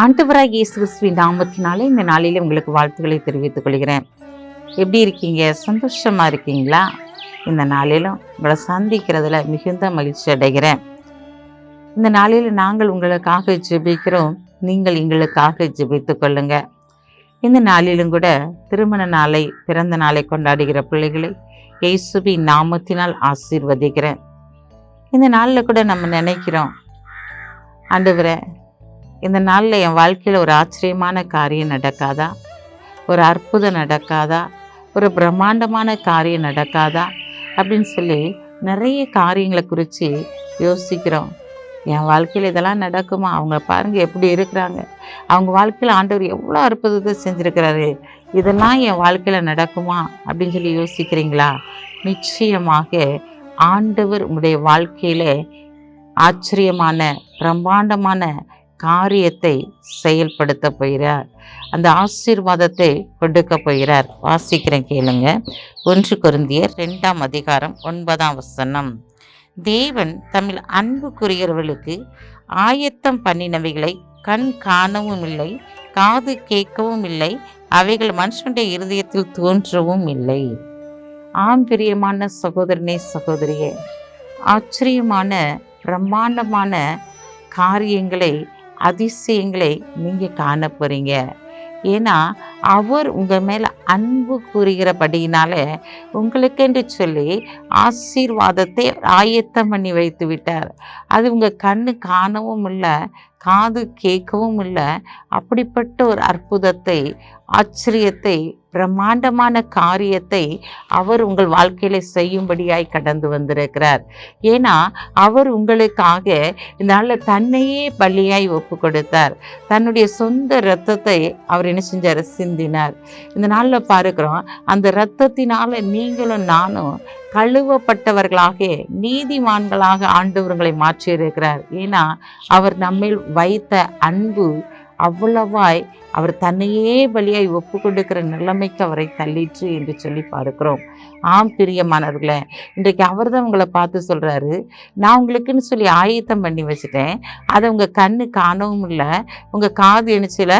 ஆண்டவராக இயேசு கிறிஸ்துவின் நாமத்தினாலே இந்த நாளில் உங்களுக்கு வாழ்த்துக்களை தெரிவித்துக் கொள்கிறேன். எப்படி இருக்கீங்க? சந்தோஷமாக இருக்கீங்களா? இந்த நாளிலும் உங்களை சந்திக்கிறதுல மிகுந்த மகிழ்ச்சி அடைகிறேன். இந்த நாளில் நாங்கள் உங்களுக்காக ஜெபிக்கிறோம். நீங்கள் எங்களுக்காக ஜெபித்து கொள்ளுங்க. இந்த நாளிலும் கூட திருமண நாளை பிறந்த நாளை கொண்டாடுகிற பிள்ளைகளை இயேசுவின் நாமத்தினால் ஆசீர்வதிக்கிறேன். இந்த நாளில் கூட நம்ம நினைக்கிறோம் ஆண்டு இந்த நாளில் என் வாழ்க்கையில் ஒரு ஆச்சரியமான காரியம் நடக்காதா? ஒரு அற்புதம் நடக்காதா? ஒரு பிரம்மாண்டமான காரியம் நடக்காதா? அப்படின்னு சொல்லி நிறைய காரியங்களை குறித்து யோசிக்கிறோம். என் வாழ்க்கையில் இதெல்லாம் நடக்குமா? அவங்க பாருங்கள் எப்படி இருக்கிறாங்க. அவங்க வாழ்க்கையில் ஆண்டவர் எவ்வளோ அற்புதத்தை செஞ்சுருக்கிறாரு. இதெல்லாம் என் வாழ்க்கையில் நடக்குமா? அப்படின்னு சொல்லி யோசிக்கிறீங்களா? நிச்சயமாக ஆண்டவர் உங்களுடைய வாழ்க்கையில் ஆச்சரியமான பிரம்மாண்டமான காரியத்தை செயல்படுத்த போகிறார். அந்த ஆசீர்வாதத்தை கொடுக்க போகிறார். வாசிக்கிறேன் கேளுங்க. ஒன்று குருந்திய ரெண்டாம் அதிகாரம் ஒன்பதாம் வசனம். தேவன் தமிழ் அன்புக்குரியவர்களுக்கு ஆயத்தம் பண்ணினவைகளை கண் காணவும் இல்லை காது கேட்கவும் இல்லை அவைகள் மனுஷனுடைய இருதயத்தில் தோன்றவும் இல்லை. ஆம் பிரியமான சகோதரனே சகோதரியே ஆச்சரியமான பிரம்மாண்டமான காரியங்களை அதிசயங்களை நீங்கள் காண போகிறீங்க ஏன்னா அவர் உங்கள் மேலே அன்பு கூறுகிறபடியினால உங்களுக்கென்று சொல்லி ஆசீர்வாதத்தை ஆயத்தம் பண்ணி வைத்து விட்டார். அது உங்கள் கண்ணு காணவும் இல்லை காது கேட்கவும் இல்லை. அப்படிப்பட்ட ஒரு அற்புதத்தை ஆச்சரியத்தை பிரம்மாண்டமான காரியத்தை அவர் உங்கள் வாழ்க்கையில செய்யும்படியாய் கடந்து வந்திருக்கிறார். ஏன்னா அவர் உங்களுக்காக இந்த நாளில் தன்னையே பலியாய் ஒப்பு கொடுத்தார் தன்னுடைய சொந்த இரத்தத்தை அவர் என்ன செஞ்சார்? சிந்தினார். இந்த நாளில் பார்க்குறோம் அந்த இரத்தத்தினால நீங்களும் நானும் கழுவப்பட்டவர்களாக நீதிமான்களாக ஆண்டவர்களை மாற்றியிருக்கிறார். ஏன்னா அவர் நம்மில் வைத்த அன்பு அவ்வளவாய் அவர் தன்னையே பலியாய் ஒப்பு கொடுக்கிற நிலைமைக்கு அவரை தள்ளிற்று என்று சொல்லி பார்க்கிறோம். ஆம் பிரியமானவர்களே இன்றைக்கு அவர் தான் உங்களை பார்த்து சொல்கிறாரு நான் உங்களுக்குன்னு சொல்லி ஆயத்தம் பண்ணி வச்சுட்டேன். அதை உங்கள் கண்ணு காணவும் இல்லை. உங்கள் காது இணைச்சில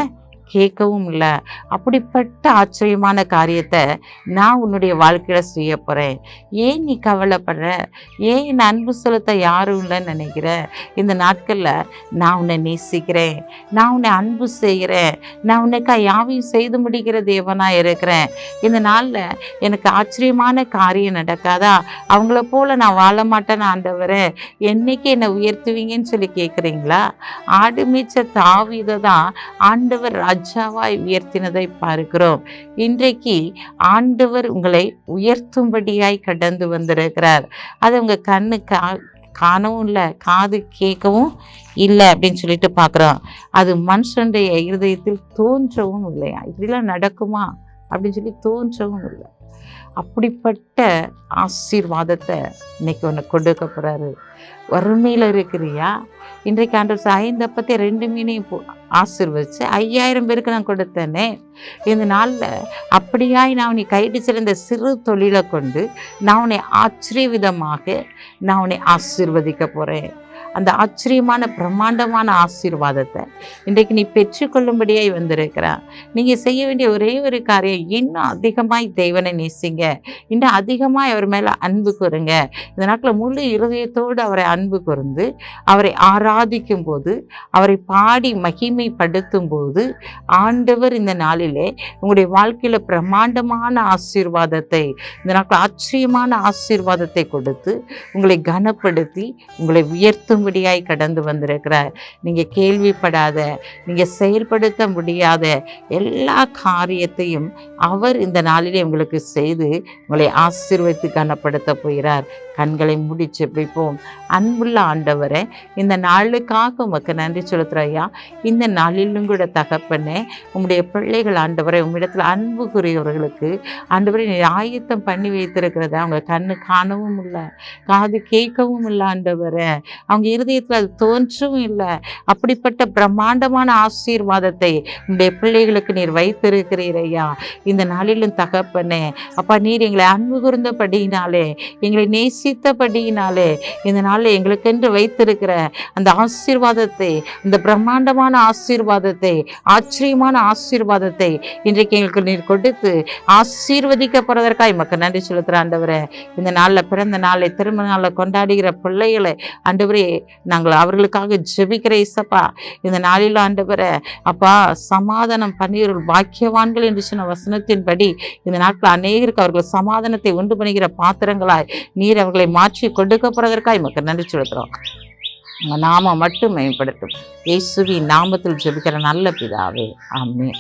கேட்கவும் இல்லை. அப்படிப்பட்ட ஆச்சரியமான காரியத்தை நான் உன்னுடைய வாழ்க்கையில் செய்ய போகிறேன் ஏன் நீ கவலைப்படுற? ஏன் என் அன்பு செலுத்த யாரும் இல்லைன்னு நினைக்கிற? இந்த நாட்களில் நான் உன்னை நேசிக்கிறேன். நான் உன்னை அன்பு செய்கிறேன். நான் உன்னைக்கா யாவையும் செய்து முடிக்கிற தேவனாக இருக்கிறேன். இந்த நாளில் எனக்கு ஆச்சரியமான காரியம் நடக்காதா? அவங்கள போல் நான் வாழ மாட்டேன்னு ஆண்டவரே. என்னைக்கு என்னை உயர்த்துவீங்கன்னு சொல்லி கேட்குறீங்களா ஆடு மீச்ச தாவிதை தான் ஆண்டவர் ராஜாவாய் உயர்த்தினதை பார்க்கிறோம். இன்றைக்கு ஆண்டவர் உங்களை உயர்த்தும்படியாய் கடந்து வந்திருக்கிறார். அது உங்க கண்ணு கா காணவும் இல்லை காது கேட்கவும் இல்லை அப்படின்னு சொல்லிட்டு பார்க்குறோம். அது மனுஷனுடைய இருதயத்தில் தோன்றவும் இல்லையா? இப்படிலாம் நடக்குமா? அப்படின்னு சொல்லி தோன்றவும் இல்லை. அப்படிப்பட்ட ஆசீர்வாதத்தை இன்னைக்கு உனக்கு கொடுக்க போகிறாரு வறுமையில் இருக்கிறியா? இன்றைக்கு ஆண்டவர் ஐந்து அப்பத்தே ரெண்டு மீனையும் போ ஐயாயிரம் பேருக்கு நான் கொடுத்தேனே. இந்த நாளில் அப்படியாய் நான் உன்னை கைடிச்சிருந்த சிறு தொழிலை கொண்டு நான் உன்னை ஆச்சரிய விதமாக நான் உன்னை ஆசீர்வதிக்க போகிறேன் அந்த ஆச்சரியமான பிரம்மாண்டமான ஆசீர்வாதத்தை இன்றைக்கு நீ பெற்றுக்கொள்ளும்படியாய் வந்திருக்கிறான் நீங்கள் செய்ய வேண்டிய ஒரே ஒரு காரியம் இன்னும் அதிகமாய் தெய்வனை நேசிங்க. இன்னும் அதிகமாக அவர் மேலே அன்பு கூறுங்க. இந்த நாட்டில் முழு இருதயத்தோடு அவரை அன்பு கூர்ந்து அவரை ஆராதிக்கும் போது அவரை பாடி மகிமைப்படுத்தும் போது ஆண்டவர் இந்த நாளிலே உங்களுடைய வாழ்க்கையில் பிரம்மாண்டமான ஆசீர்வாதத்தை இந்த நாட்கள் ஆச்சரியமான ஆசீர்வாதத்தை கொடுத்து உங்களை கனப்படுத்தி உங்களை உயர்த்தும்படியாய் கடந்து வந்திருக்கிறார். நீங்கள் கேள்விப்படாத நீங்கள் செயல்படுத்த முடியாத எல்லா காரியத்தையும் அவர் இந்த நாளிலே உங்களுக்கு செய்து உங்களை ஆசீர்வதித்து கனப்படுத்த போகிறார். கண்களை மூடி செபிப்போம் அன்புள்ள ஆண்டவரை இந்த நாளுக்காக உமக்கு நன்றி செலுத்துகிற ஐயா இந்த நாளிலும் கூட தகப்பனே உங்களுடைய பிள்ளைகள் ஆண்டவரை உம்மிடத்தில் அன்பு கூறியவர்களுக்கு ஆண்டவரை நீ ஆயத்தம் பண்ணி வைத்திருக்கிறத அவங்க கண்ணு காணவும் இல்லை காது கேட்கவும் இல்லை ஆண்டவரை. அவங்க இருதயத்தில் அது தோன்றவும் இல்லை. அப்படிப்பட்ட பிரம்மாண்டமான ஆசீர்வாதத்தை உங்களுடைய பிள்ளைகளுக்கு நீர் வைத்திருக்கிறீர் ஐயா இந்த நாளிலும் தகப்பனே அப்பா நீர் எங்களை அன்பு கூர்ந்தபடியினாலே எங்களை நேசித்தபடியினாலே இந்த நாளில் எங்களுக்கென்று வைத்திருக்கிற அந்த ஆசீர்வாதத்தை இந்த பிரம்மாண்டமான ஆசீர்வாதத்தை ஆச்சரியமான ஆசீர்வாதத்தை இன்றைக்கு எங்களுக்கு நீர் கொடுத்து ஆசீர்வதிக்கப்படுவதற்காக மக்கள் நன்றி செலுத்துகிற ஆண்டவரே. இந்த நாளில் பிறந்த நாளை திருமண நாளை கொண்டாடுகிற பிள்ளைகளை ஆண்டவரே நாங்கள் அவர்களுக்காக ஜெபிக்கிற இசப்பா இந்த நாளில் ஆண்டவரை அப்பா சமாதானம் பண்ணியவர்கள் பாக்கியவான்கள் என்று சொன்ன வசனத்தின்படி இந்த நாட்கள் அநேகருக்கு அவர்கள் சமாதானத்தை உண்டு பண்ணுகிற பாத்திரங்களாய் நீர் அவர்கள் மாற்றி கொடுக்கப்படுவதற்காக எமக்கு நன்றி செலுத்துகிறோம் உங்கள் நாம மட்டும் மேம்படுத்தும். இயேசுவி நாமத்தில் ஜெபிக்கிற நல்ல பிதாவே. அம்மே